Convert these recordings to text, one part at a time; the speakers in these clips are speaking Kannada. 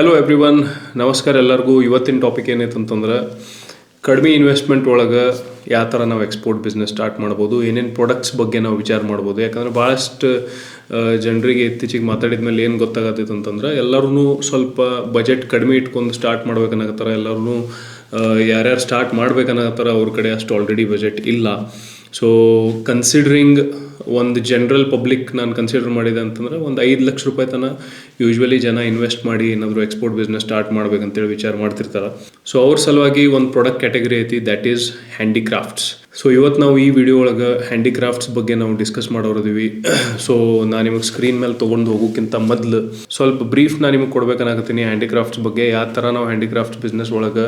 ಹಲೋ ಎವ್ರಿ ಒನ್ ನಮಸ್ಕಾರ ಎಲ್ಲರಿಗೂ. ಇವತ್ತಿನ ಟಾಪಿಕ್ ಏನೈತೆ ಅಂತಂದ್ರೆ, ಕಡಿಮೆ ಇನ್ವೆಸ್ಟ್ಮೆಂಟ್ ಒಳಗೆ ಯಾವ ಥರ ನಾವು ಎಕ್ಸ್ಪೋರ್ಟ್ ಬಿಸ್ನೆಸ್ ಸ್ಟಾರ್ಟ್ ಮಾಡ್ಬೋದು, ಏನೇನು ಪ್ರಾಡಕ್ಟ್ಸ್ ಬಗ್ಗೆ ನಾವು ವಿಚಾರ ಮಾಡ್ಬೋದು. ಯಾಕಂದ್ರೆ ಭಾಳಷ್ಟು ಜನರಿಗೆ ಇತ್ತೀಚೆಗೆ ಮಾತಾಡಿದ ಮೇಲೆ ಏನು ಗೊತ್ತಾಗತ್ತೈತೆ ಅಂತಂದ್ರೆ ಎಲ್ಲರೂ ಸ್ವಲ್ಪ ಬಜೆಟ್ ಕಡಿಮೆ ಇಟ್ಕೊಂಡು ಸ್ಟಾರ್ಟ್ ಮಾಡ್ಬೇಕನ್ನಕತ್ತಾರ ಎಲ್ಲರೂ ಯಾರ್ಯಾರು ಸ್ಟಾರ್ಟ್ ಮಾಡ್ಬೇಕನ್ನಕತ್ತಾರ ಅವ್ರ ಕಡೆ ಅಷ್ಟು ಆಲ್ರೆಡಿ ಬಜೆಟ್ ಇಲ್ಲ. ಸೊ ಕನ್ಸಿಡ್ರಿಂಗ್ ಒಂದು ಜನರಲ್ ಪಬ್ಲಿಕ್ ನಾನು ಕನ್ಸಿಡರ್ ಮಾಡಿದೆ ಅಂತಂದ್ರೆ ಒಂದು ಐದು ಲಕ್ಷ ರೂಪಾಯಿ ತನ ಯೂಶ್ವಲಿ ಜನ ಇನ್ವೆಸ್ಟ್ ಮಾಡಿ ಏನಾದರೂ ಎಕ್ಸ್ಪೋರ್ಟ್ ಬಿಸ್ನೆಸ್ ಸ್ಟಾರ್ಟ್ ಮಾಡ್ಬೇಕಂತೇಳಿ ವಿಚಾರ ಮಾಡ್ತಿರ್ತಾರೆ. ಸೊ ಅವ್ರ ಸಲುವಾಗಿ ಒಂದು ಪ್ರಾಡಕ್ಟ್ ಕ್ಯಾಟಗರಿ ಐತಿ ದ್ಯಾಟ್ ಈಸ್ ಹ್ಯಾಂಡಿಕ್ರಾಫ್ಟ್ಸ್ ಸೊ ಇವತ್ತು ನಾವು ಈ ವಿಡಿಯೋ ಒಳಗೆ ಹ್ಯಾಂಡಿಕ್ರಾಫ್ಟ್ಸ್ ಬಗ್ಗೆ ನಾವು ಡಿಸ್ಕಸ್ ಮಾಡೋರಿದೀವಿ. ಸೊ ನಾನು ನಿಮಗೆ ಸ್ಕ್ರೀನ್ ಮೇಲೆ ತೊಗೊಂಡು ಹೋಗೋಕ್ಕಿಂತ ಮೊದಲು ಸ್ವಲ್ಪ ಬ್ರೀಫ್ ನಾನು ನಿಮಗೆ ಕೊಡ್ಬೇಕನ್ನಾಗತ್ತೀನಿ ಹ್ಯಾಂಡಿಕ್ರಾಫ್ಟ್ಸ್ ಬಗ್ಗೆ. ಯಾವ ಥರ ನಾವು ಹ್ಯಾಂಡಿಕ್ರಾಫ್ಟ್ಸ್ ಬಿಸ್ನೆಸ್ ಒಳಗೆ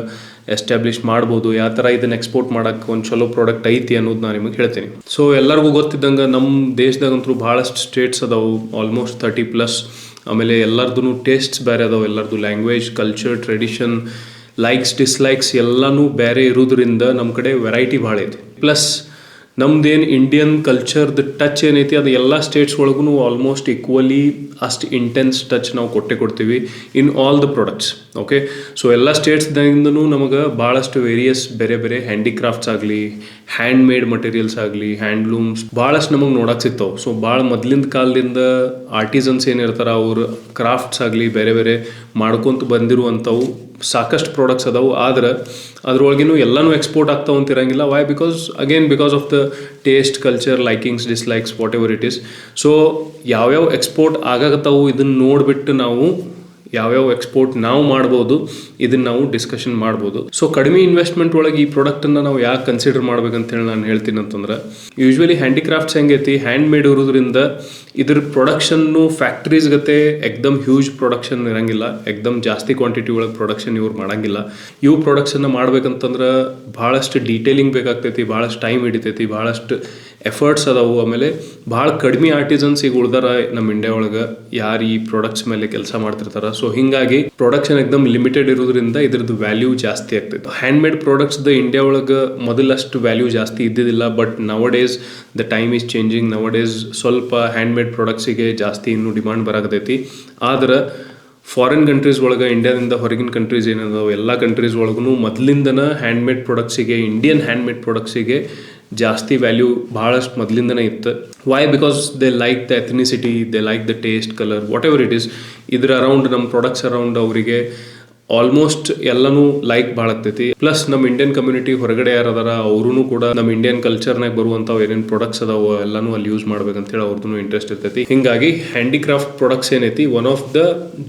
ಎಸ್ಟಾಬ್ಲಿಷ್ ಮಾಡ್ಬೋದು, ಯಾವ ಥರ ಇದನ್ನು ಎಕ್ಸ್ಪೋರ್ಟ್ ಮಾಡೋಕ್ಕೆ ಒಂದು ಚಲೋ ಪ್ರಾಡಕ್ಟ್ ಐತಿ ಅನ್ನೋದು ನಾನು ನಿಮಗೆ ಹೇಳ್ತೀನಿ. ಸೊ ಎಲ್ಲರಿಗೂ ಗೊತ್ತಿದ್ದಂಗೆ ನಮ್ಮ ದೇಶದಾಗಂತೂ ಭಾಳಷ್ಟು ಸ್ಟೇಟ್ಸ್ ಅದಾವು ಆಲ್ಮೋಸ್ಟ್ ತರ್ಟಿ ಪ್ಲಸ್ ಆಮೇಲೆ ಎಲ್ಲರದು ಟೇಸ್ಟ್ಸ್ ಬೇರೆ ಅದಾವೆ, ಎಲ್ಲರದು language culture tradition likes dislikes ಎಲ್ಲನೂ ಬೇರೆ ಇರೋದ್ರಿಂದ ನಮ್ಮ ಕಡೆ ವೆರೈಟಿ ಭಾಳ ಐತಿ. ಪ್ಲಸ್ ನಮ್ದೇನು ಇಂಡಿಯನ್ ಕಲ್ಚರ್ದು ಟಚ್ ಏನೈತಿ, ಅದು ಎಲ್ಲ ಸ್ಟೇಟ್ಸ್ ಒಳಗೂ ಆಲ್ಮೋಸ್ಟ್ ಈಕ್ವಲಿ ಅಷ್ಟು ಇಂಟೆನ್ಸ್ ಟಚ್ ನಾವು ಕೊಟ್ಟೆ ಕೊಡ್ತೀವಿ in all the products okay so ಎಲ್ಲ ಸ್ಟೇಟ್ಸ್ದಾಗಿಂದನೂ ನಮಗೆ ಭಾಳಷ್ಟು ವೇರಿಯಸ್ ಬೇರೆ ಬೇರೆ ಹ್ಯಾಂಡಿಕ್ರಾಫ್ಟ್ಸ್ ಆಗಲಿ ಹ್ಯಾಂಡ್ ಮೇಡ್ ಮಟೀರಿಯಲ್ಸ್ ಆಗಲಿ ಹ್ಯಾಂಡ್ಲೂಮ್ಸ್ ಭಾಳಷ್ಟು ನಮಗೆ ನೋಡಕ್ಕೆ ಸಿಗ್ತಾವೆ. ಸೊ ಭಾಳ ಮೊದಲಿನ ಕಾಲದಿಂದ ಆರ್ಟಿಸನ್ಸ್ ಏನಿರ್ತಾರೆ ಅವ್ರ ಕ್ರಾಫ್ಟ್ಸ್ ಆಗಲಿ ಬೇರೆ ಬೇರೆ ಮಾಡ್ಕೊತ ಬಂದಿರುವಂಥವು ಸಾಕಷ್ಟು ಪ್ರಾಡಕ್ಟ್ಸ್ ಅದಾವು. ಆದ್ರೆ ಅದ್ರೊಳಗಿನೂ ಎಲ್ಲನೂ ಎಕ್ಸ್ಪೋರ್ಟ್ ಆಗ್ತಾವ ಅಂತಿರಂಗಿಲ್ಲ why because again because of the taste culture likings dislikes whatever it is so ಯಾವ್ಯಾವ ಎಕ್ಸ್ಪೋರ್ಟ್ ಆಗಾಗತ್ತಾವು ಇದನ್ನು ನೋಡಿಬಿಟ್ಟು ನಾವು ಯಾವ್ಯಾವ ಎಕ್ಸ್ಪೋರ್ಟ್ ನಾವು ಮಾಡ್ಬೋದು, ಇದನ್ನ ನಾವು ಡಿಸ್ಕಷನ್ ಮಾಡ್ಬೋದು. ಸೊ ಕಡಿಮೆ ಇನ್ವೆಸ್ಟ್ಮೆಂಟ್ ಒಳಗೆ ಈ ಪ್ರಾಡಕ್ಟನ್ನು ನಾವು ಯಾಕೆ ಕನ್ಸಿಡರ್ ಮಾಡ್ಬೇಕಂತೇಳಿ ನಾನು ಹೇಳ್ತೀನಿ ಅಂತಂದ್ರೆ ಯೂಶ್ವಲಿ ಹ್ಯಾಂಡಿಕ್ರಾಫ್ಟ್ಸ್ ಹೆಂಗೈತಿ? ಹ್ಯಾಂಡ್ ಮೇಡ್ ಇರೋದ್ರಿಂದ ಇದ್ರ ಪ್ರೊಡಕ್ಷನ್ನು ಫ್ಯಾಕ್ಟ್ರೀಸ್ ಗತೆ ಎಕ್ದಮ್ ಹ್ಯೂಜ್ ಪ್ರೊಡಕ್ಷನ್ ಇರಂಗಿಲ್ಲ, ಎಕ್ದಮ್ ಜಾಸ್ತಿ ಕ್ವಾಂಟಿಟಿ ಒಳಗೆ ಪ್ರೊಡಕ್ಷನ್ ಇವ್ರು ಮಾಡಂಗಿಲ್ಲ. ಇವು ಪ್ರೊಡಕ್ಷನ್ನ ಮಾಡ್ಬೇಕಂತಂದ್ರೆ ಭಾಳಷ್ಟು ಡೀಟೇಲಿಂಗ್ ಬೇಕಾಗ್ತೈತಿ, ಭಾಳಷ್ಟು ಟೈಮ್ ಹಿಡಿತೈತಿ, ಭಾಳಷ್ಟು ಎಫರ್ಟ್ಸ್ ಅದಾವು ಆಮೇಲೆ ಭಾಳ ಕಡಿಮೆ ಆರ್ಟಿಸನ್ಸ್ ಈಗ ಉಳ್ದಾರ ನಮ್ಮ ಇಂಡಿಯಾ ಒಳಗೆ. ಯಾರು ಈ ಪ್ರಾಡಕ್ಟ್ಸ್ ಮೇಲೆ ಕೆಲಸ ಮಾಡ್ತಿರ್ತಾರ. ಸೊ ಹಿಂಗಾಗಿ ಪ್ರೊಡಕ್ಷನ್ ಎಕ್ದಮ್ ಲಿಮಿಟೆಡ್ ಇರೋದ್ರಿಂದ ಇದ್ರದ್ದು ವ್ಯಾಲ್ಯೂ ಜಾಸ್ತಿ ಆಗ್ತೈತೆ hand made products the India ಒಳಗೆ ಮೊದಲಷ್ಟು ವ್ಯಾಲ್ಯೂ ಜಾಸ್ತಿ ಇದ್ದಿದ್ದಿಲ್ಲ. But nowadays the time is changing nowadays ಸ್ವಲ್ಪ ಹ್ಯಾಂಡ್ ಮೇಡ್ ಪ್ರಾಡಕ್ಟ್ಸಿಗೆ ಜಾಸ್ತಿ ಇನ್ನೂ ಡಿಮಾಂಡ್ ಬರಾಕತೈತಿ. ಆದ್ರೆ ಫಾರಿನ್ ಕಂಟ್ರೀಸ್ ಒಳಗೆ ಇಂಡಿಯಾದಿಂದ ಹೊರಗಿನ ಕಂಟ್ರೀಸ್ ಏನಿದಾವೆ, ಎಲ್ಲ ಕಂಟ್ರೀಸ್ ಒಳಗೂ ಮೊದಲಿಂದನ ಹ್ಯಾಂಡ್ ಮೇಡ್ ಪ್ರಾಡಕ್ಟ್ಸಿಗೆ ಇಂಡಿಯನ್ ಹ್ಯಾಂಡ್ ಮೇಡ್ ಪ್ರಾಡಕ್ಟ್ಸಿಗೆ ಜಾಸ್ತಿ ವ್ಯಾಲ್ಯೂ ಭಾಳಷ್ಟು ಮೊದಲಿಂದನೇ ಇತ್ತು. Why because they like the ethnicity they like the taste colour whatever it is ಇದ್ರ ಅರೌಂಡ್ ನಮ್ಮ ಪ್ರಾಡಕ್ಟ್ಸ್ ಅರೌಂಡ್ ಅವರಿಗೆ ಆಲ್ಮೋಸ್ಟ್ ಎಲ್ಲನೂ ಲೈಕ್ ಭಾಳ ಆಗ್ತೈತಿ. ಪ್ಲಸ್ ನಮ್ಮ ಇಂಡಿಯನ್ ಕಮ್ಯುನಿಟಿ ಹೊರಗಡೆ ಯಾರು ಅದಾರ ಅವ್ರೂ ಕೂಡ ನಮ್ಮ ಇಂಡಿಯನ್ ಕಲ್ಚರ್ನಾಗ ಬರುವಂಥ ಏನೇನು ಪ್ರಾಡಕ್ಟ್ಸ್ ಅದಾವ ಎಲ್ಲಾನು ಅಲ್ಲಿ ಯೂಸ್ ಮಾಡ್ಬೇಕಂತೇಳಿ ಅವ್ರದ್ದು ಇಂಟ್ರೆಸ್ಟ್ ಇರ್ತೈತಿ. ಹಿಂಗಾಗಿ ಹ್ಯಾಂಡಿಕ್ರಾಫ್ಟ್ ಪ್ರೊಡಕ್ಟ್ಸ್ ಏನೈತಿ one of the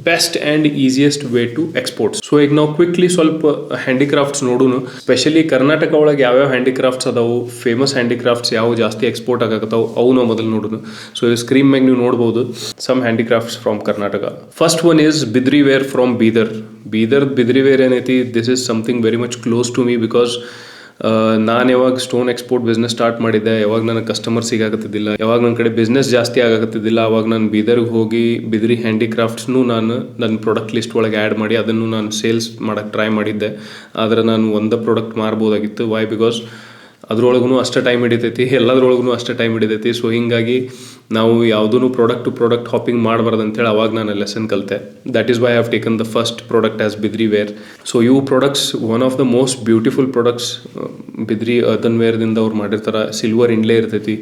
best and easiest way to exports so ಈಗ ನಾವು ಕ್ವಿಕ್ಲಿ ಸ್ವಲ್ಪ ಹ್ಯಾಂಡಿಕ್ರಾಫ್ಟ್ಸ್ ನೋಡೋಣ ಸ್ಪೆಷಲಿ ಕರ್ನಾಟಕ ಒಳಗೆ ಯಾವ್ಯಾವ ಹ್ಯಾಂಡಿಕ್ರಾಫ್ಟ್ಸ್ ಅದಾವು ಫೇಮಸ್ ಹ್ಯಾಂಡಿಕ್ರಾಫ್ಟ್ಸ್ ಯಾವ ಜಾಸ್ತಿ ಎಕ್ಸ್ಪೋರ್ಟ್ ಆಗಕತ್ತಾವು ಅವು ನಾವು ಮೊದಲು ನೋಡೋಣ ಸೊ ಸ್ಕ್ರೀನ್ ಮ್ಯಾಗ ನೀವು ನೋಡ್ಬೋದು some handicrafts from Karnataka first one is Bidri ware from Bidar Bidar Bidri ware ಏನೈತಿ this is something very much close to me because ನಾನು ಯಾವಾಗ ಸ್ಟೋನ್ ಎಕ್ಸ್ಪೋರ್ಟ್ ಬಿಸ್ನೆಸ್ ಸ್ಟಾರ್ಟ್ ಮಾಡಿದ್ದೆ. ಯಾವಾಗ ನನಗೆ ಕಸ್ಟಮರ್ ಸಿಗಾಕತ್ತಿದ್ದಿಲ್ಲ ಯಾವಾಗ ನನ್ನ ಕಡೆ ಬಿಸ್ನೆಸ್ ಜಾಸ್ತಿ ಆಗಾಕತ್ತಿದ್ದಿಲ್ಲ. ಅವಾಗ ನಾನು ಬೀದರ್ಗೆ ಹೋಗಿ ಬಿದ್ರಿ ಹ್ಯಾಂಡಿಕ್ರಾಫ್ಟ್ಸ್ನು ನಾನು ನನ್ನ ಪ್ರಾಡಕ್ಟ್ ಲಿಸ್ಟ್ ಒಳಗೆ ಆ್ಯಡ್ ಮಾಡಿ ಅದನ್ನು ನಾನು ಸೇಲ್ಸ್ ಮಾಡೋಕ್ಕೆ ಟ್ರೈ ಮಾಡಿದ್ದೆ. ಆದರೆ ನಾನು ಒಂದೇ ಪ್ರಾಡಕ್ಟ್ ಮಾರ್ಬೋದಾಗಿತ್ತು. ವೈ ಬಿಕಾಸ್ ಅದ್ರೊಳಗೂ ಅಷ್ಟೇ ಟೈಮ್ ಹಿಡಿತೈತಿ. ಎಲ್ಲದ್ರೊಳಗೂ ಅಷ್ಟೇ ಟೈಮ್ ಹಿಡಿತೈತಿ. ಸೊ ಹಿಂಗಾಗಿ ನಾವು ಯಾವುದೂ ಪ್ರಾಡಕ್ಟ್ ಟು ಪ್ರಾಡಕ್ಟ್ ಹಾಪಿಂಗ್ ಮಾಡಬಾರ್ದು ಅಂತೇಳಿ ಅವಾಗ ನಾನು ಲೆಸನ್ ಕಲಿತೆ. That is why have taken the first product as Bidri ware so ಇವು products one of the most beautiful products Bidri earthen ವೇರ್ದಿಂದ ಅವ್ರು ಮಾಡಿರ್ತಾರೆ. ಸಿಲ್ವರ್ ಇಂಡ್ಲೇ ಇರ್ತೈತಿ.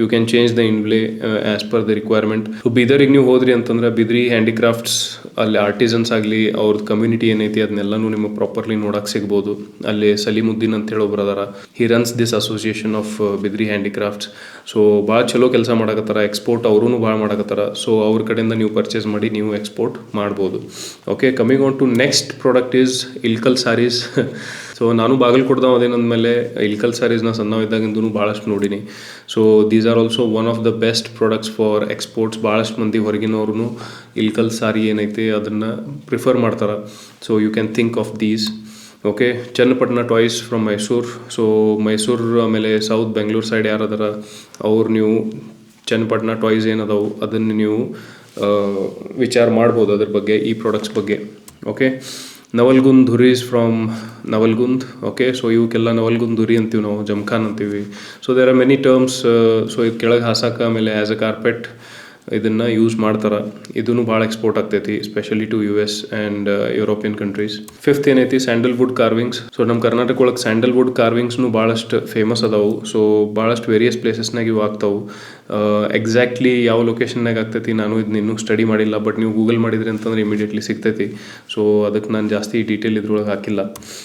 You can change the inlay as per the requirement so ಬೀದರಿಗೆ ನೀವು ಹೋದ್ರಿ ಅಂತಂದ್ರೆ ಬಿದ್ರಿ ಹ್ಯಾಂಡಿಕ್ರಾಫ್ಟ್ಸ್ ಅಲ್ಲಿ ಆರ್ಟಿಸನ್ಸ್ ಆಗಲಿ ಅವ್ರದ್ದು ಕಮ್ಯುನಿಟಿ ಏನೈತಿ ಅದನ್ನೆಲ್ಲನೂ ನಿಮಗೆ ಪ್ರಾಪರ್ಲಿ ನೋಡಕ್ಕೆ ಸಿಗ್ಬೋದು. ಅಲ್ಲಿ ಸಲೀಮುದ್ದೀನ್ ಅಂತ ಹೇಳಿ ಒಬ್ರು ಅದಾರ. He runs this association of Bidri handicrafts so ಭಾಳ ಚಲೋ ಕೆಲಸ ಮಾಡಕತ್ತಾರ. ಎಕ್ಸ್ಪೋರ್ಟ್ ಅವ್ರೂ ಭಾಳ ಮಾಡಕತ್ತಾರ. ಸೊ ಅವ್ರ ಕಡೆಯಿಂದ ನೀವು ಪರ್ಚೇಸ್ ಮಾಡಿ ನೀವು ಎಕ್ಸ್ಪೋರ್ಟ್ ಮಾಡ್ಬೋದು. Okay coming on to next product is Ilkal sarees so ನಾನು ಬಾಗಲ್ಕೋಟ್ದಾಗ ಅದೇನಂದ ಮೇಲೆ. ಇಲ್ಕಲ್ ಸ್ಯಾರೀಸ್ನ ಸಣ್ಣವಿದ್ದಾಗಿಂದೂ ಭಾಳಷ್ಟು ನೋಡೀನಿ. So these are also one of the best products for exports ಭಾಳಷ್ಟು ಮಂದಿ ಹೊರಗಿನವ್ರು ಇಲ್ಕಲ್ ಸಾರಿ ಏನೈತೆ ಅದನ್ನು ಪ್ರಿಫರ್ ಮಾಡ್ತಾರೆ. So you can think of these okay Channapatna toys from Mysuru so Mysuru ಆಮೇಲೆ ಸೌತ್ ಬೆಂಗಳೂರು ಸೈಡ್ ಯಾರದಾರ, ಅವ್ರು ನೀವು ಚನ್ನಪಟ್ಟಣ ಟಾಯ್ಸ್ ಏನದಾವು, ಅದನ್ನು ನೀವು ವಿಚಾರ ಮಾಡ್ಬೋದು ಅದ್ರ ಬಗ್ಗೆ, ಈ ಪ್ರಾಡಕ್ಟ್ಸ್ ಬಗ್ಗೆ okay Navalgund dhurries from Navalgund okay so ಇವಕ್ಕೆಲ್ಲ ನವಲ್ಗುಂದ್ ಧುರಿ ಅಂತೀವಿ ನಾವು, ಜಮ್ಖಾನ್ ಅಂತೀವಿ. So there are many terms so ಇದು ಕೆಳಗೆ ಹಾಸಕ್ಕೆ ಆಮೇಲೆ ಆ್ಯಸ್ ಅ ಕಾರ್ಪೆಟ್ ಇದನ್ನು ಯೂಸ್ ಮಾಡ್ತಾರೆ. ಇದೂ ಭಾಳ ಎಕ್ಸ್ಪೋರ್ಟ್ ಆಗ್ತೈತಿ specially to U S and European countries fifth ಏನೈತಿ ಸ್ಯಾಂಡಲ್ವುಡ್ ಕಾರ್ವಿಂಗ್ಸ್ ಸೊ ನಮ್ಮ ಕರ್ನಾಟಕ ಒಳಗೆ ಸ್ಯಾಂಡಲ್ವುಡ್ ಕಾರ್ವಿಂಗ್ಸ್ನು ಭಾಳಷ್ಟು ಫೇಮಸ್ ಅದಾವು. ಸೊ ಭಾಳಷ್ಟು ವೇರಿಯಸ್ ಪ್ಲೇಸಸ್ನಾಗ ಇವು ಆಗ್ತಾವೆ. ಎಕ್ಸಾಕ್ಟ್ಲಿ ಯಾವ ಲೊಕೇಶನ್ನಾಗ ಆಗ್ತೈತಿ ನಾನು ಇದನ್ನ ಇನ್ನೂ ಸ್ಟಡಿ ಮಾಡಿಲ್ಲ ಬಟ್ ನೀವು ಗೂಗಲ್ ಮಾಡಿದ್ರಿ ಅಂತಂದ್ರೆ ಇಮಿಡಿಯೇಟ್ಲಿ ಸಿಗ್ತೈತಿ. ಸೊ ಅದಕ್ಕೆ ನಾನು ಜಾಸ್ತಿ ಡೀಟೇಲ್ ಇದ್ರೊಳಗೆ ಹಾಕಿಲ್ಲ.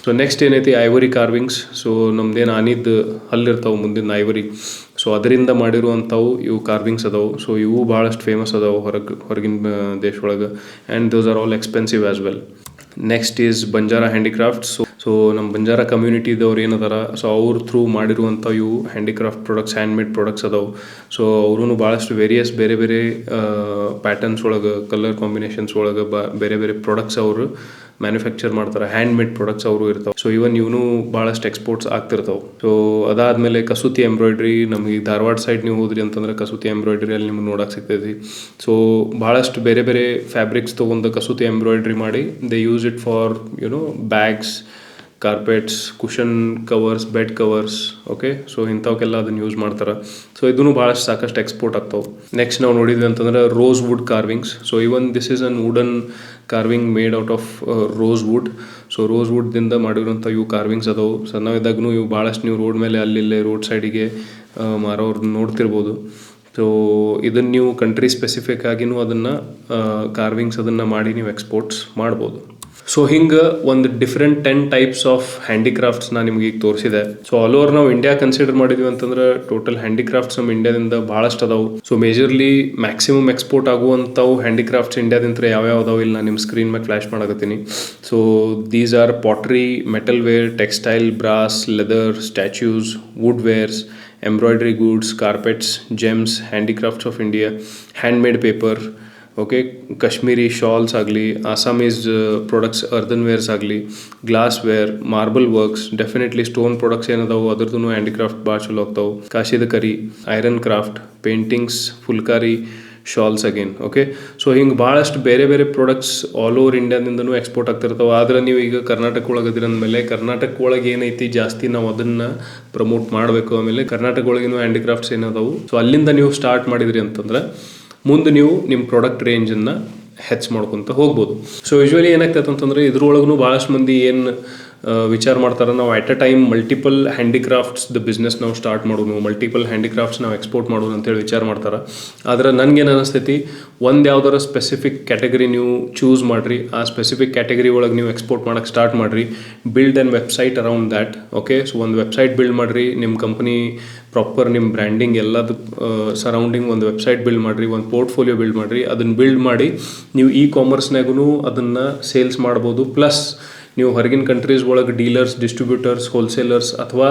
ಸೊ ನೆಕ್ಸ್ಟ್ ಏನೈತಿ ಐವರಿ ಕಾರ್ವಿಂಗ್ಸ್ ಸೊ ನಮ್ದೇನು ಆನಿದ್ದು ಅಲ್ಲಿರ್ತಾವೆ ಮುಂದಿನ ಐವರಿ ಸೊ ಅದರಿಂದ ಮಾಡಿರುವಂಥವು ಇವು ಕಾರ್ವಿಂಗ್ಸ್ ಅದಾವು. ಸೊ ಇವು ಭಾಳಷ್ಟು ಫೇಮಸ್ ಅದಾವು ಹೊರಗೆ, ಹೊರಗಿನ ದೇಶ ಒಳಗೆ. And those are all expensive as well next is Banjara handicrafts so so ನಮ್ಮ ಬಂಜಾರ ಕಮ್ಯುನಿಟಿದವ್ರು ಏನದಾರ ಸೊ ಅವ್ರ ಥ್ರೂ ಮಾಡಿರುವಂಥ ಇವು ಹ್ಯಾಂಡಿಕ್ರಾಫ್ಟ್ ಪ್ರಾಡಕ್ಟ್ಸ್ ಹ್ಯಾಂಡ್ಮೇಡ್ ಪ್ರಾಡಕ್ಟ್ಸ್ ಅದಾವು. ಸೊ ಅವ್ರೂ ಭಾಳಷ್ಟು ವೇರಿಯಸ್ ಬೇರೆ ಬೇರೆ ಪ್ಯಾಟರ್ನ್ಸ್ ಒಳಗೆ ಕಲರ್ ಕಾಂಬಿನೇಷನ್ಸ್ ಒಳಗೆ ಬ, ಬೇರೆ ಬೇರೆ ಪ್ರಾಡಕ್ಟ್ಸ್ ಅವರು ಮ್ಯಾನುಫ್ಯಾಕ್ಚರ್ ಮಾಡ್ತಾರೆ ಹ್ಯಾಂಡ್ ಮೇಡ್ ಪ್ರಾಡಕ್ಟ್ಸ್ ಅವರು ಇರ್ತಾವೆ. ಸೊ ಇವನ್ ಇವನು ಭಾಳಷ್ಟು ಎಕ್ಸ್ಪೋರ್ಟ್ಸ್ ಆಗ್ತಿರ್ತಾವೆ. ಸೊ ಅದಾದಮೇಲೆ ಕಸೂತಿ ಎಂಬ್ರಾಯ್ಡ್ರಿ ನಮಗೆ ಧಾರವಾಡ ಸೈಡ್ ನೀವು ಹೋದ್ರಿ ಅಂತಂದ್ರೆ ಕಸೂತಿ ಎಂಬ್ರಾಯ್ಡ್ರಿ ಅಲ್ಲಿ ನಿಮ್ಗೆ ನೋಡಕ್ ಸಿಗ್ತೈತಿ. ಸೊ ಭಾಳಷ್ಟು ಬೇರೆ ಬೇರೆ ಫ್ಯಾಬ್ರಿಕ್ಸ್ ತೊಗೊಂಡು ಕಸೂತಿ ಎಂಬ್ರಾಯ್ಡ್ರಿ ಮಾಡಿ they use it for you know bags carpets cushion covers bed covers okay so ಇಂಥವಕ್ಕೆಲ್ಲ ಅದನ್ನು ಯೂಸ್ ಮಾಡ್ತಾರೆ. ಸೊ ಇದನ್ನು ಭಾಳಷ್ಟು ಸಾಕಷ್ಟು ಎಕ್ಸ್ಪೋರ್ಟ್ ಆಗ್ತಾವೆ. ನೆಕ್ಸ್ಟ್ ನಾವು ನೋಡಿದ್ವಿ ಅಂತಂದ್ರೆ rosewood carvings so even this is an wooden carving made out of rosewood so rose ವುಡ್ದಿಂದ ಮಾಡಿರುವಂಥ ಇವು ಕಾರ್ವಿಂಗ್ಸ್ ಅದಾವು. ಸಣ್ಣವಿದ್ದಾಗೂ ಇವು ಭಾಳಷ್ಟು ನೀವು ರೋಡ್ ಮೇಲೆ ಅಲ್ಲಿಲ್ಲೇ ರೋಡ್ ಸೈಡಿಗೆ ಮಾರೋರು ನೋಡ್ತಿರ್ಬೋದು. ಸೊ ಇದನ್ನು ನೀವು ಕಂಟ್ರಿ ಸ್ಪೆಸಿಫಿಕ್ ಆಗಿನೂ ಅದನ್ನು ಕಾರ್ವಿಂಗ್ಸ್ ಅದನ್ನು ಮಾಡಿ ನೀವು ಎಕ್ಸ್ಪೋರ್ಟ್ಸ್ ಮಾಡ್ಬೋದು. ಸೊ ಹಿಂಗೆ ಒಂದು different ten types of handicrafts ನಾನು ನಿಮ್ಗೆ ಈಗ ತೋರಿಸಿದೆ. ಸೊ ಆಲ್ ಓವರ್ ನಾವು ಇಂಡಿಯಾ ಕನ್ಸಿಡರ್ ಮಾಡಿದ್ವಿ ಅಂತಂದ್ರೆ ಟೋಟಲ್ ಹ್ಯಾಂಡಿಕ್ರಾಫ್ಟ್ಸ್ ನಮ್ಮ ಇಂಡಿಯಾದಿಂದ ಭಾಳಷ್ಟು ಅದಾವು. ಸೊ ಮೇಜರ್ಲಿ ಮ್ಯಾಕ್ಸಿಮಮ್ ಎಕ್ಸ್ಪೋರ್ಟ್ ಆಗುವಂಥವು ಹ್ಯಾಂಡಿಕ್ರಾಫ್ಟ್ಸ್ ಇಂಡಿಯಾದಿಂದ ಯಾವ್ಯಾವ ಅದಾವು ಇಲ್ಲಿ ನಾನು ನಿಮ್ಮ ಸ್ಕ್ರೀನ್ ಮೇಲೆ flash ಮಾಡಕತ್ತೀನಿ. So these are pottery metal ware textile brass leather statues wood wares embroidery goods carpets gems handicrafts of India handmade paper okay Kashmiri shawls ಆಗಲಿ ಅಸಾಮೀಸ್ ಪ್ರಾಡಕ್ಟ್ಸ್ ಅರ್ದನ್ ವೇರ್ಸ್ ಆಗಲಿ glass ware marble works definitely stone products ಏನದಾವು ಅದ್ರದ್ದು ಹ್ಯಾಂಡಿಕ್ರಾಫ್ಟ್ ಭಾಳ ಚಲೋ ಆಗ್ತಾವೆ. Kashidakari iron craft paintings Phulkari shawls again okay so ಹಿಂಗೆ ಭಾಳಷ್ಟು ಬೇರೆ ಬೇರೆ ಪ್ರಾಡಕ್ಟ್ಸ್ ಆಲ್ ಓವರ್ ಇಂಡಿಯಾದಿಂದನೂ ಎಕ್ಸ್ಪೋರ್ಟ್ ಆಗ್ತಿರ್ತಾವೆ. ಆದರೆ ನೀವು ಈಗ ಕರ್ನಾಟಕ ಒಳಗೆ ಅದಿರಂದ್ಮೇಲೆ ಕರ್ನಾಟಕ ಒಳಗೆ ಏನೈತಿ ಜಾಸ್ತಿ ನಾವು ಅದನ್ನು ಪ್ರಮೋಟ್ ಮಾಡಬೇಕು. ಆಮೇಲೆ ಕರ್ನಾಟಕ ಒಳಗಿನ ಹ್ಯಾಂಡಿಕ್ರಾಫ್ಟ್ಸ್ ಏನದಾವು. ಸೊ ಅಲ್ಲಿಂದ ನೀವು ಸ್ಟಾರ್ಟ್ ಮಾಡಿದ್ರಿ ಅಂತಂದ್ರೆ ಮುಂದೆ ನೀವು ನಿಮ್ಮ ಪ್ರಾಡಕ್ಟ್ ರೇಂಜನ್ನು ಹೆಚ್ಚು ಮಾಡ್ಕೊತ ಹೋಗ್ಬೋದು. ಸೊ ಯೂಶ್ವಲಿ ಏನಾಗ್ತೈತೆ ಅಂತಂದ್ರೆ ಇದ್ರೊಳಗೂ ಭಾಳಷ್ಟು ಮಂದಿ ಏನು ವಿಚಾರ ಮಾಡ್ತಾರೆ, ನಾವು at a time multiple handicrafts the business ನಾವು ಸ್ಟಾರ್ಟ್ ಮಾಡೋದು ಮಲ್ಟಿಪಲ್ ಹ್ಯಾಂಡಿಕ್ರಾಫ್ಟ್ಸ್ ನಾವು ಎಕ್ಸ್ಪೋರ್ಟ್ ಮಾಡೋದು ಅಂತೇಳಿ ವಿಚಾರ ಮಾಡ್ತಾರೆ. ಆದರೆ ನನಗೇನು ಅನಿಸ್ತೈತಿ, ಒಂದು ಯಾವ್ದಾರ ಸ್ಪೆಸಿಫಿಕ್ ಕ್ಯಾಟಗರಿ ನೀವು ಚೂಸ್ ಮಾಡಿರಿ, ಆ ಸ್ಪೆಸಿಫಿಕ್ ಕ್ಯಾಟಗರಿ ಒಳಗೆ ನೀವು ಎಕ್ಸ್ಪೋರ್ಟ್ ಮಾಡೋಕ್ಕೆ ಸ್ಟಾರ್ಟ್ ಮಾಡಿರಿ build and website around that okay so ಒಂದು ವೆಬ್ಸೈಟ್ ಬಿಲ್ಡ್ ಮಾಡಿರಿ ನಿಮ್ಮ ಕಂಪ್ನಿ ಪ್ರಾಪರ್ ನಿಮ್ಮ ಬ್ರ್ಯಾಂಡಿಂಗ್ ಎಲ್ಲದು ಸರೌಂಡಿಂಗ್ ಒಂದು ವೆಬ್ಸೈಟ್ ಬಿಲ್ಡ್ ಮಾಡಿರಿ, ಒಂದು ಪೋರ್ಟ್ಫೋಲಿಯೋ ಬಿಲ್ಡ್ ಮಾಡಿರಿ ಅದನ್ನು ಬಿಲ್ಡ್ ಮಾಡಿ, ನೀವು ಇ ಕಾಮರ್ಸ್ನಾಗೂ ಅದನ್ನು ಸೇಲ್ಸ್ ಮಾಡ್ಬೋದು ಪ್ಲಸ್ ನೀವು ಹೊರಗಿನ ಕಂಟ್ರೀಸ್ ಒಳಗೆ ಡೀಲರ್ಸ್ ಡಿಸ್ಟ್ರಿಬ್ಯೂಟರ್ಸ್ ಹೋಲ್ಸೇಲರ್ಸ್ ಅಥವಾ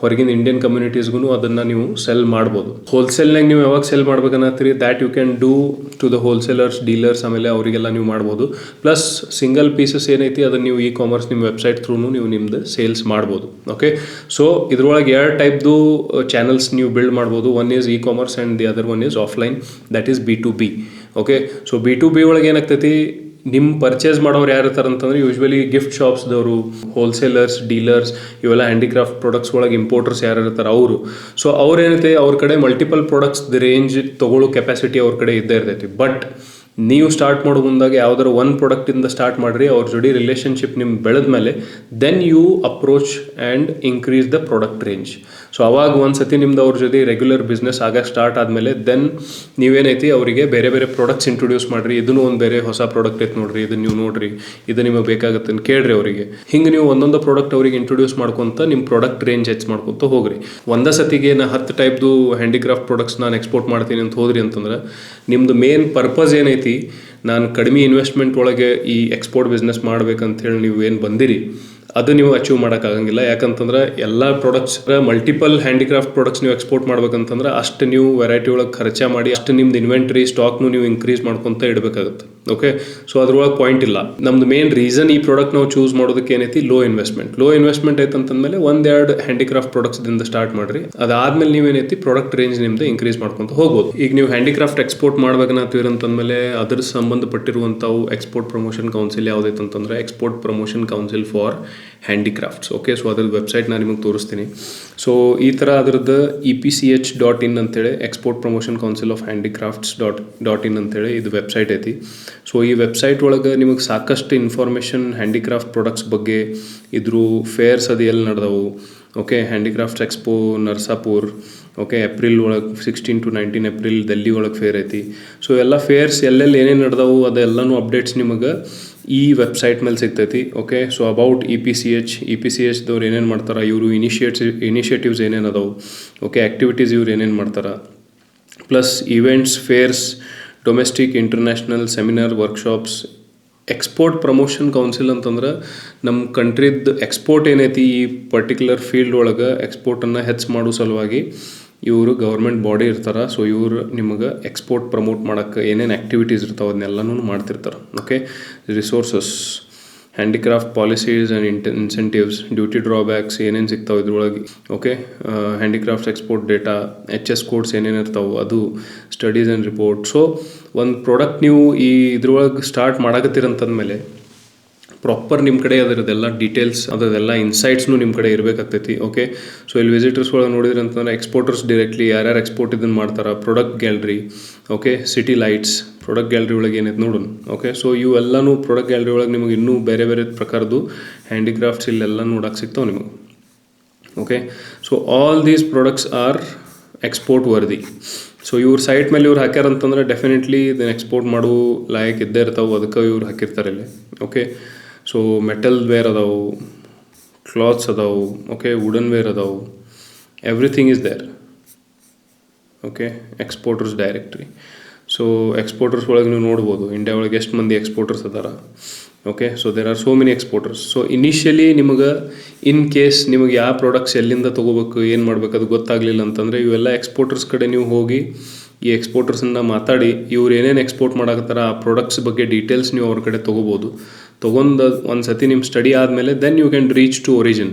ಹೊರಗಿನ ಇಂಡಿಯನ್ ಕಮ್ಯುನಿಟೀಸ್ಗೂ ಅದನ್ನು ನೀವು ಸೆಲ್ ಮಾಡ್ಬೋದು. ಹೋಲ್ಸೇಲ್ನಾಗ ನೀವು ಯಾವಾಗ sell ಮಾಡ್ಬೇಕನ್ನತ್ತೀರಿ that you can do to the wholesalers dealers ಆಮೇಲೆ ಅವರಿಗೆಲ್ಲ ನೀವು ಮಾಡ್ಬೋದು. ಪ್ಲಸ್ ಸಿಂಗಲ್ ಪೀಸಸ್ ಏನೈತಿ, ಅದನ್ನು ನೀವು ಇ ಕಾಮರ್ಸ್ ನಿಮ್ಮ ವೆಬ್ಸೈಟ್ ಥ್ರೂನು ನೀವು ನಿಮ್ದು ಸೇಲ್ಸ್ ಮಾಡ್ಬೋದು. ಓಕೆ ಸೊ ಇದ್ರೊಳಗೆ ಎರಡು ಟೈಪ್ದು ಚಾನಲ್ಸ್ ನೀವು ಬಿಲ್ಡ್ ಮಾಡ್ಬೋದು. One is e commerce and the other one is offline that is B to B okay so B to B ಒಳಗೆ ಏನಾಗ್ತೈತಿ ನಿಮ್ಮ ಪರ್ಚೇಸ್ ಮಾಡೋರು ಯಾರು ಇರ್ತಾರೆ ಅಂತಂದ್ರೆ ಯೂಶ್ವಲಿ ಗಿಫ್ಟ್ ಶಾಪ್ಸ್ದವರು ಹೋಲ್ಸೇಲರ್ಸ್ ಡೀಲರ್ಸ್ ಇವೆಲ್ಲ ಹ್ಯಾಂಡಿಕ್ರಾಫ್ಟ್ ಪ್ರಾಡಕ್ಟ್ಸ್ ಒಳಗೆ ಇಂಪೋರ್ಟರ್ಸ್ ಯಾರು ಇರ್ತಾರೆ ಅವರು. ಸೊ ಅವ್ರೇನೈತೆ ಅವ್ರ ಕಡೆ ಮಲ್ಟಿಪಲ್ ಪ್ರಾಡಕ್ಟ್ಸ್ ರೇಂಜ್ ತೊಗೊಳ್ಳೋ ಕೆಪಾಸಿಟಿ ಅವ್ರ ಕಡೆ ಇದ್ದೇ ಇರ್ತೈತಿ. ಬಟ್ ನೀವು ಸ್ಟಾರ್ಟ್ ಮಾಡೋ ಮುಂದಾಗ ಯಾವ್ದಾರು ಒಂದು ಪ್ರಾಡಕ್ಟಿಂದ ಸ್ಟಾರ್ಟ್ ಮಾಡಿರಿ, ಅವ್ರ ಜೋಡಿ ರಿಲೇಷನ್ಶಿಪ್ ನಿಮ್ಮ ಬೆಳೆದ ಮೇಲೆ then you approach and increase the product range so ಅವಾಗ ಒಂದು ಸತಿ ನಿಮ್ದು ಅವ್ರ ಜೊತೆ ರೆಗ್ಯುಲರ್ ಬಿಸ್ನೆಸ್ ಆಗಕ್ಕೆ ಸ್ಟಾರ್ಟ್ ಆದಮೇಲೆ ದೆನ್ ನೀವೇನೈತಿ, ಅವರಿಗೆ ಬೇರೆ ಬೇರೆ ಪ್ರಾಡಕ್ಟ್ಸ್ ಇಂಟ್ರೊಡ್ಯೂಸ್ ಮಾಡಿರಿ, ಇದನ್ನು ಒಂದು ಬೇರೆ ಹೊಸ ಪ್ರಾಡಕ್ಟ್ ಐತೆ ನೋಡ್ರಿ ಇದನ್ನು ನೀವು ನೋಡ್ರಿ, ಇದು ನಿಮಗೆ ಬೇಕಾಗುತ್ತೆ ಅಂತ ಕೇಳ್ರಿ ಅವರಿಗೆ. ಹಿಂಗೆ ನೀವು ಒಂದೊಂದು ಪ್ರಾಡಕ್ಟ್ ಅವರಿಗೆ ಇಂಟ್ರೊಡ್ಯೂಸ್ ಮಾಡ್ಕೊತ ನಿಮ್ಮ ಪ್ರಾಡಕ್ಟ್ ರೇಂಜ್ ಹೆಚ್ಚು ಮಾಡ್ಕೊತ ಹೋಗ್ರಿ. ಒಂದೇ ಸತಿಗೆ ನಾ ಹತ್ತು ಟೈಪ್ದು ಹ್ಯಾಂಡಿಕ್ರಾಫ್ಟ್ ಪ್ರಾಡಕ್ಟ್ಸ್ ನಾನು ಎಕ್ಸ್ಪೋರ್ಟ್ ಮಾಡ್ತೀನಿ ಅಂತ ಹೋದ್ರಿ ಅಂತಂದ್ರೆ ನಿಮ್ಮದು ಮೇನ್ ಪರ್ಪಸ್ ಏನೈತಿ ನಾನು ಕಡಿಮೆ ಇನ್ವೆಸ್ಟ್ಮೆಂಟ್ ಒಳಗೆ ಈ ಎಕ್ಸ್ಪೋರ್ಟ್ ಬಿಸ್ನೆಸ್ ಮಾಡ್ಬೇಕಂತ ಹೇಳಿ ನೀವು ಏನು ಬಂದಿರಿ, ಅದು ನೀವು ಅಚೀವ್ ಮಾಡೋಕ್ಕಾಗಂಗಿಲ್ಲ. ಯಾಕಂತಂದ್ರೆ ಎಲ್ಲ ಪ್ರಾಡಕ್ಟ್ಸ್ ಮಲ್ಟಿಪಲ್ ಹ್ಯಾಂಡಿಕ್ರಾಫ್ಟ್ ಪ್ರಾಡಕ್ಟ್ಸ್ ನೀವು ಎಕ್ಸ್ಪೋರ್ಟ್ ಮಾಡ್ಬೇಕಂತಂದ್ರೆ ಅಷ್ಟು ನೀವು ವೆರೈಟಿ ಒಳಗೆ ಖರ್ಚ ಮಾಡಿ, ಅಷ್ಟು ನಿಮ್ದು ಇನ್ವೆಂಟ್ರಿ ಸ್ಟಾಕ್ನು ನೀವು ಇನ್ಕ್ರೀಸ್ ಮಾಡ್ಕೊತ ಇಡಬೇಕಾಗುತ್ತೆ. ಓಕೆ ಸೊ ಅದ್ರೊಳಗೆ ಪಾಯಿಂಟ್ ಇಲ್ಲ. ನಮ್ದು ಮೇನ್ ರೀಸನ್ ಈ ಪ್ರಾಡಕ್ಟ್ ನಾವು ಚೂಸ್ ಮಾಡೋದಕ್ಕೆ ಏನೈತಿ? ಲೋ ಇನ್ವೆಸ್ಟ್ಮೆಂಟ್ ಲೋ ಇನ್ವೆಸ್ಟ್ಮೆಂಟ್ ಐತೆ ಅಂತಂದ್ಮೇಲೆ ಒಂದೆರಡು ಹ್ಯಾಂಡಿಕ್ರಾಫ್ಟ್ ಪ್ರಾಡಕ್ಟ್ಸ್ದಿಂದ ಸ್ಟಾರ್ಟ್ ಮಾಡ್ರಿ. ಅದಾದ್ಮೇಲೆ ನೀವೇನೈತಿ ಪ್ರಾಡಕ್ಟ್ ರೇಂಜ್ ನಿಮ್ದು ಇನ್ಕ್ರೀಸ್ ಮಾಡ್ಕೊಂತ ಹೋಗ್ಬೋದು. ಈಗ ನೀವು ಹ್ಯಾಂಡಿಕ್ರಾಫ್ಟ್ ಎಕ್ಸ್ಪೋರ್ಟ್ ಮಾಡ್ಬೇಕನ್ನತ್ತೀರಿ ಅಂತಂದ್ಮೇಲೆ ಅದ್ರ ಸಂಬಂಧಪಟ್ಟಿರುವಂಥವು ಎಕ್ಸ್ಪೋರ್ಟ್ ಪ್ರಮೋಷನ್ ಕೌನ್ಸಿಲ್ ಯಾವುದೈತೆ ಅಂತಂದ್ರೆ export promotion council for handicrafts okay so ಅದ್ರದ್ದು ವೆಬ್ಸೈಟ್ ನಾನು ನಿಮಗೆ ತೋರಿಸ್ತೀನಿ. ಸೊ ಈ ಥರ ಅದ್ರದ್ದು E P C H dot in ಅಂತೇಳಿ export promotion council of handicrafts dot dot in ಅಂತೇಳಿ ಇದು ವೆಬ್ಸೈಟ್ ಐತಿ. ಸೊ ಈ ವೆಬ್ಸೈಟ್ ಒಳಗೆ ನಿಮಗೆ ಸಾಕಷ್ಟು ಇನ್ಫಾರ್ಮೇಷನ್ ಹ್ಯಾಂಡಿಕ್ರಾಫ್ಟ್ ಪ್ರಾಡಕ್ಟ್ಸ್ ಬಗ್ಗೆ ಇದ್ರ ಫೇರ್ಸ್ ಅದು ಎಲ್ಲಿ ನಡೆದವು. Okay handicrafts expo Narsapur okay April ಒಳಗೆ sixteen to nineteen April Delhi ಒಳಗೆ ಫೇರ್ ಐತಿ. ಸೊ ಎಲ್ಲ ಫೇರ್ಸ್ ಎಲ್ಲೆಲ್ಲಿ ಏನೇನು ನಡೆದವು ಅದೆಲ್ಲನೂ ಅಪ್ಡೇಟ್ಸ್ ನಿಮಗೆ ಈ ವೆಬ್ಸೈಟ್ ಮೇಲೆ ಸಿಗ್ತೈತಿ okay so about E P C H E P C ಎಚ್ದವ್ರು ಏನೇನು ಮಾಡ್ತಾರೆ, ಇವರು ಇನಿಷಿಯೇಟ್ಸ್ ಇನಿಷಿಯೇಟಿವ್ಸ್ ಏನೇನು ಅದಾವೆ ಓಕೆ ಆ್ಯಕ್ಟಿವಿಟೀಸ್ ಇವ್ರು ಏನೇನು ಮಾಡ್ತಾರೆ. Plus events fairs domestic international seminar workshops export promotion council ಅಂತಂದ್ರೆ ನಮ್ಮ ಕಂಟ್ರಿದ್ದು ಎಕ್ಸ್ಪೋರ್ಟ್ ಏನೈತಿ ಈ ಪರ್ಟಿಕ್ಯುಲರ್ ಫೀಲ್ಡ್ ಒಳಗೆ ಎಕ್ಸ್ಪೋರ್ಟನ್ನು ಹೆಚ್ಚು ಮಾಡೋ ಸಲುವಾಗಿ ಇವರು ಗೌರ್ಮೆಂಟ್ ಬಾಡಿ ಇರ್ತಾರೆ ಸೊ ಇವರು ನಿಮಗೆ ಎಕ್ಸ್ಪೋರ್ಟ್ ಪ್ರಮೋಟ್ ಮಾಡೋಕ್ಕೆ ಏನೇನು ಆ್ಯಕ್ಟಿವಿಟೀಸ್ ಇರ್ತಾವೆ ಅದನ್ನೆಲ್ಲನೂ ಮಾಡ್ತಿರ್ತಾರೆ okay resources handicraft policies and ಇಂಟ incentives duty drawbacks ಏನೇನು ಸಿಗ್ತಾವೆ ಇದ್ರೊಳಗೆ okay handicrafts export data H S codes ಏನೇನು ಇರ್ತಾವೆ ಅದು ಸ್ಟಡೀಸ್ ಆ್ಯಂಡ್ ರಿಪೋರ್ಟ್ ಸೊ ಒಂದು ಪ್ರಾಡಕ್ಟ್ ನೀವು ಈ ಇದ್ರೊಳಗೆ ಸ್ಟಾರ್ಟ್ ಮಾಡಕತ್ತೀರಂತಂದಮೇಲೆ ಪ್ರಾಪರ್ ನಿಮ್ಮ ಕಡೆ ಅದರದೆಲ್ಲ ಡೀಟೇಲ್ಸ್ ಅದರದೆಲ್ಲ ಇನ್ಸೈಟ್ಸ್ನು ನಿಮ್ಮ ಕಡೆ ಇರಬೇಕಾಗ್ತೈತಿ ಓಕೆ ಸೊ ಇಲ್ಲಿ ವಿಸಿಟರ್ಸ್ ಒಳಗೆ ನೋಡಿದ್ರೆ ಅಂತಂದ್ರೆ ಎಕ್ಸ್ಪೋರ್ಟರ್ಸ್ ಡೈರೆಕ್ಟ್ಲಿ ಯಾರ್ಯಾರು ಎಕ್ಸ್ಪೋರ್ಟ್ ಇದನ್ನು ಮಾಡ್ತಾರೆ product gallery okay city lights product gallery ಒಳಗೆ ಏನೈತೆ ನೋಡೋಣ ಓಕೆ ಸೊ ಇವೆಲ್ಲನೂ ಪ್ರಾಡಕ್ಟ್ ಗ್ಯಾಲ್ರಿ ಒಳಗೆ ನಿಮಗೆ ಇನ್ನೂ ಬೇರೆ ಬೇರೆ ಪ್ರಕಾರದ್ದು ಹ್ಯಾಂಡಿಕ್ರಾಫ್ಟ್ಸ್ ಇಲ್ಲೆಲ್ಲ ನೋಡೋಕೆ ಸಿಗ್ತಾವೆ ನಿಮಗೆ okay so all these products are export worthy so ಇವ್ರ ಸೈಟ್ ಮೇಲೆ ಇವ್ರು ಹಾಕ್ಯಾರಂತಂದ್ರೆ ಡೆಫಿನೆಟ್ಲಿ ಇದನ್ನು ಎಕ್ಸ್ಪೋರ್ಟ್ ಮಾಡೋ ಲಾಯಕ್ ಇದ್ದೇ ಇರ್ತಾವೆ, ಅದಕ್ಕೆ ಇವ್ರು ಹಾಕಿರ್ತಾರೆ ಇಲ್ಲಿ ಓಕೆ ಸೊ ಮೆಟಲ್ ವೇರ್ ಅದಾವು ಕ್ಲಾತ್ಸ್ ಅದಾವು ಓಕೆ ವುಡನ್ ವೇರ್ ಅದಾವು everything is there okay exporters directory so exporters ಒಳಗೆ ನೀವು ನೋಡ್ಬೋದು ಇಂಡಿಯಾ ಒಳಗೆ ಎಷ್ಟು ಮಂದಿ ಎಕ್ಸ್ಪೋರ್ಟರ್ಸ್ ಅದಾರ okay so there are so many exporters so initially ನಿಮಗೆ ಇನ್ ಕೇಸ್ ನಿಮಗೆ ಯಾವ ಪ್ರಾಡಕ್ಟ್ಸ್ ಎಲ್ಲಿಂದ ತೊಗೋಬೇಕು, ಏನು ಮಾಡಬೇಕು ಅದು ಗೊತ್ತಾಗಲಿಲ್ಲ ಅಂತಂದರೆ, ಇವೆಲ್ಲ ಎಕ್ಸ್ಪೋರ್ಟರ್ಸ್ ಕಡೆ ನೀವು ಹೋಗಿ, ಈ ಎಕ್ಸ್ಪೋರ್ಟರ್ಸನ್ನ ಮಾತಾಡಿ, ಇವ್ರು ಏನೇನು ಎಕ್ಸ್ಪೋರ್ಟ್ ಮಾಡಕತ್ತಾರ, ಆ ಪ್ರಾಡಕ್ಟ್ಸ್ ಬಗ್ಗೆ ಡೀಟೇಲ್ಸ್ ನೀವು ಅವ್ರ ಕಡೆ ತೊಗೋಬೋದು. ತೊಗೊಂಡು ಒಂದು ಸತಿ ನಿಮ್ಮ ಸ್ಟಡಿ ಆದಮೇಲೆ then you can reach to origin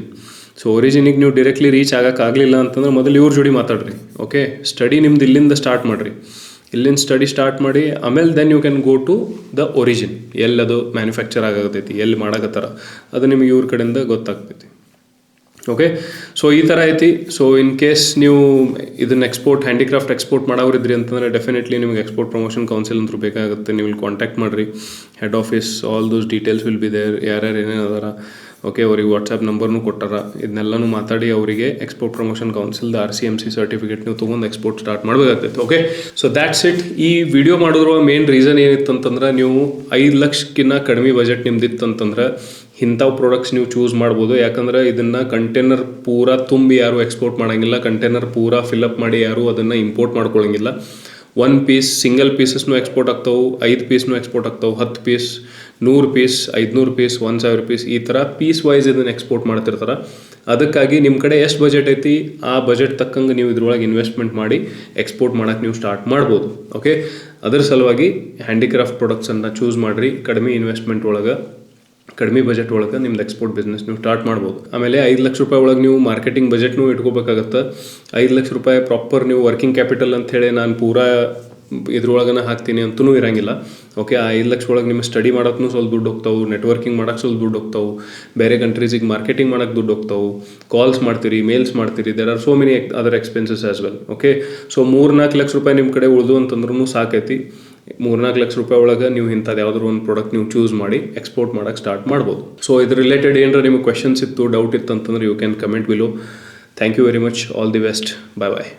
so ಒರಿಜಿನಿಗೆ ನೀವು ಡೈರೆಕ್ಟ್ಲಿ ರೀಚ್ ಆಗೋಕ್ಕಾಗಲಿಲ್ಲ ಅಂತಂದ್ರೆ ಮೊದಲು ಇವ್ರ ಜೋಡಿ ಮಾತಾಡ್ರಿ ಓಕೆ ಸ್ಟಡಿ ನಿಮ್ದು ಇಲ್ಲಿಂದ ಸ್ಟಾರ್ಟ್ ಮಾಡಿರಿ. ಇಲ್ಲಿಂದ ಸ್ಟಡಿ ಸ್ಟಾರ್ಟ್ ಮಾಡಿ, ಆಮೇಲೆ then you can go to the origin ಎಲ್ಲದು ಮ್ಯಾನುಫ್ಯಾಕ್ಚರ್ ಆಗತೈತಿ ಎಲ್ಲಿ ಮಾಡಕತ್ತಾರ, ಅದು ನಿಮಗೆ ಇವ್ರ ಕಡೆಯಿಂದ ಗೊತ್ತಾಗ್ತೈತಿ. ಓಕೆ ಸೊ ಈ ಥರ ಐತಿ. ಸೊ ಇನ್ ಕೇಸ್ ನೀವು ಇದನ್ನ ಎಕ್ಸ್ಪೋರ್ಟ್ ಹ್ಯಾಂಡಿಕ್ರಾಫ್ಟ್ ಎಕ್ಸ್ಪೋರ್ಟ್ ಮಾಡೋರಿದ್ರಿ ಅಂತಂದರೆ ಡೆಫಿನೆಟ್ಲಿ ನಿಮಗೆ ಎಕ್ಸ್ಪೋರ್ಟ್ ಪ್ರಮೋಷನ್ ಕೌನ್ಸಿಲ್ ಅಂತೂ ಬೇಕಾಗುತ್ತೆ. ನೀವು ಇಲ್ಲಿ ಕಾಂಟ್ಯಾಕ್ಟ್ ಮಾಡಿರಿ. Head office all those details will be there ಯಾರ್ಯಾರು ಏನೇನು ಅದಾರ. ಓಕೆ ಅವ್ರಿಗೆ ವಾಟ್ಸಪ್ ನಂಬರ್ನು ಕೊಟ್ಟಾರ. ಇದನ್ನೆಲ್ಲನೂ ಮಾತಾಡಿ ಅವರಿಗೆ export promotion ಕೌನ್ಸಿಲ್ದ R C M C certificate ನೀವು ತೊಗೊಂಡು ಎಕ್ಸ್ಪೋರ್ಟ್ ಸ್ಟಾರ್ಟ್ ಮಾಡಬೇಕಾಗ್ತೈತೆ ಓಕೆ ಸೊ ದ್ಯಾಟ್ಸ್ ಇಟ್ ಈ ವಿಡಿಯೋ ಮಾಡಿರುವ ಮೇನ್ ರೀಸನ್ ಏನಿತ್ತು ಅಂತಂದ್ರೆ ನೀವು ಐದು ಲಕ್ಷಕ್ಕಿಂತ ಕಡಿಮೆ ಬಜೆಟ್ ನಿಮ್ದಿತ್ತು ಅಂತಂದ್ರೆ ಇಂಥವು ಪ್ರಾಡಕ್ಟ್ಸ್ ನೀವು ಚೂಸ್ ಮಾಡ್ಬೋದು. ಯಾಕಂದ್ರೆ ಇದನ್ನ ಕಂಟೈನರ್ ಪೂರಾ ತುಂಬಿ ಯಾರು ಎಕ್ಸ್ಪೋರ್ಟ್ ಮಾಡೋಂಗಿಲ್ಲ ಕಂಟೈನರ್ ಪೂರಾ ಫಿಲಪ್ ಮಾಡಿ ಯಾರು ಅದನ್ನು ಇಂಪೋರ್ಟ್ ಮಾಡ್ಕೊಳ್ಳೋಂಗಿಲ್ಲ ಒನ್ ಪೀಸ್ ಸಿಂಗಲ್ ಪೀಸಸ್ನು ಎಕ್ಸ್ಪೋರ್ಟ್ ಆಗ್ತಾವೆ, ಐದು ಪೀಸ್ನು ಎಕ್ಸ್ಪೋರ್ಟ್ ಆಗ್ತಾವೆ, ಹತ್ತು ಪೀಸ್ ನೂರು ಪೀಸ್ ಐದುನೂರು ಪೀಸ್ ಒಂದು ಸಾವಿರ ಪೀಸ್ ಈ ಥರ ಪೀಸ್ ವೈಸ್ ಇದನ್ನು ಎಕ್ಸ್ಪೋರ್ಟ್ ಮಾಡ್ತಿರ್ತಾರೆ. ಅದಕ್ಕಾಗಿ ನಿಮ್ಮ ಕಡೆ ಎಷ್ಟು ಬಜೆಟ್ ಐತಿ? ಆ ಬಜೆಟ್ ತಕ್ಕಂಗೆ ನೀವು ಇದ್ರೊಳಗೆ ಇನ್ವೆಸ್ಟ್ಮೆಂಟ್ ಮಾಡಿ ಎಕ್ಸ್ಪೋರ್ಟ್ ಮಾಡೋಕ್ಕೆ ನೀವು ಸ್ಟಾರ್ಟ್ ಮಾಡ್ಬೋದು ಓಕೆ ಅದರ ಸಲುವಾಗಿ ಹ್ಯಾಂಡಿಕ್ರಾಫ್ಟ್ ಪ್ರಾಡಕ್ಟ್ಸನ್ನು ಚೂಸ್ ಮಾಡಿರಿ. ಕಡಿಮೆ ಇನ್ವೆಸ್ಟ್ಮೆಂಟ್ ಒಳಗೆ, ಕಡಿಮೆ ಬಜೆಟ್ ಒಳಗೆ ನಿಮ್ದು ಎಕ್ಸ್ಪೋರ್ಟ್ ಬಿಸ್ನೆಸ್ ನೀವು ಸ್ಟಾರ್ಟ್ ಮಾಡ್ಬೋದು. ಆಮೇಲೆ ಐದು ಲಕ್ಷ ರೂಪಾಯಿ ಒಳಗೆ ನೀವು ಮಾರ್ಕೆಟಿಂಗ್ ಬಜೆಟ್ನೂ ಇಟ್ಕೋಬೇಕಾಗತ್ತೆ. ಐದು ಲಕ್ಷ ರೂಪಾಯಿ ಪ್ರಾಪರ್ ನೀವು ವರ್ಕಿಂಗ್ ಕ್ಯಾಪಿಟಲ್ ಅಂತ ಹೇಳಿ ನಾನು ಪೂರಾ ಇದ್ರೊಳಗನ ಹಾಕ್ತೀನಿ ಅಂತೂ ಇರಂಗಿಲ್ಲ. ಓಕೆ ಆ ಐದು ಲಕ್ಷ ಒಳಗೆ ನಿಮ್ಮ ಸ್ಟಡಿ ಮಾಡೋಕ್ಕೂ ಸ್ವಲ್ಪ ದುಡ್ಡು ಹೋಗ್ತಾವೆ ನೆಟ್ವರ್ಕಿಂಗ್ ಮಾಡೋಕ್ಕೆ ಸ್ವಲ್ಪ ದುಡ್ಡು ಹೋಗ್ತಾವೆ, ಬೇರೆ ಕಂಟ್ರೀಸಿಗೆ ಮಾರ್ಕೆಟಿಂಗ್ ಮಾಡೋಕ್ಕೆ ದುಡ್ಡು ಹೋಗ್ತಾವೆ ಕಾಲ್ಸ್ ಮಾಡ್ತೀರಿ ಮೇಲ್ಸ್ ಮಾಡ್ತೀರಿ there are so many other expenses as well okay so ಮೂರು ನಾಲ್ಕು ಲಕ್ಷ ರೂಪಾಯಿ ನಿಮ್ಮ ಕಡೆ ಉಳಿದು ಅಂತಂದ್ರೂ ಸಾಕೈತಿ. ಮೂರ್ನಾಲ್ಕು ಲಕ್ಷ ರೂಪಾಯಿ ಒಳಗೆ ನೀವು ಇಂಥದ್ದು ಯಾವ್ದಾದ್ರು ಒಂದು ಪ್ರಾಡಕ್ಟ್ ನೀವು ಚೂಸ್ ಮಾಡಿ ಎಕ್ಸ್ಪೋರ್ಟ್ ಮಾಡೋಕ್ಕೆ ಸ್ಟಾರ್ಟ್ ಮಾಡ್ಬೋದು. ಸೊ ಇದು ರಿಲೇಟೆಡ್ ಏನಾರ ನಿಮಗೆ ಕ್ವೆಶನ್ಸ್ ಇತ್ತು ಡೌಟ್ ಇತ್ತು ಅಂತಂದ್ರೆ you can comment below thank you very much all the best bye bye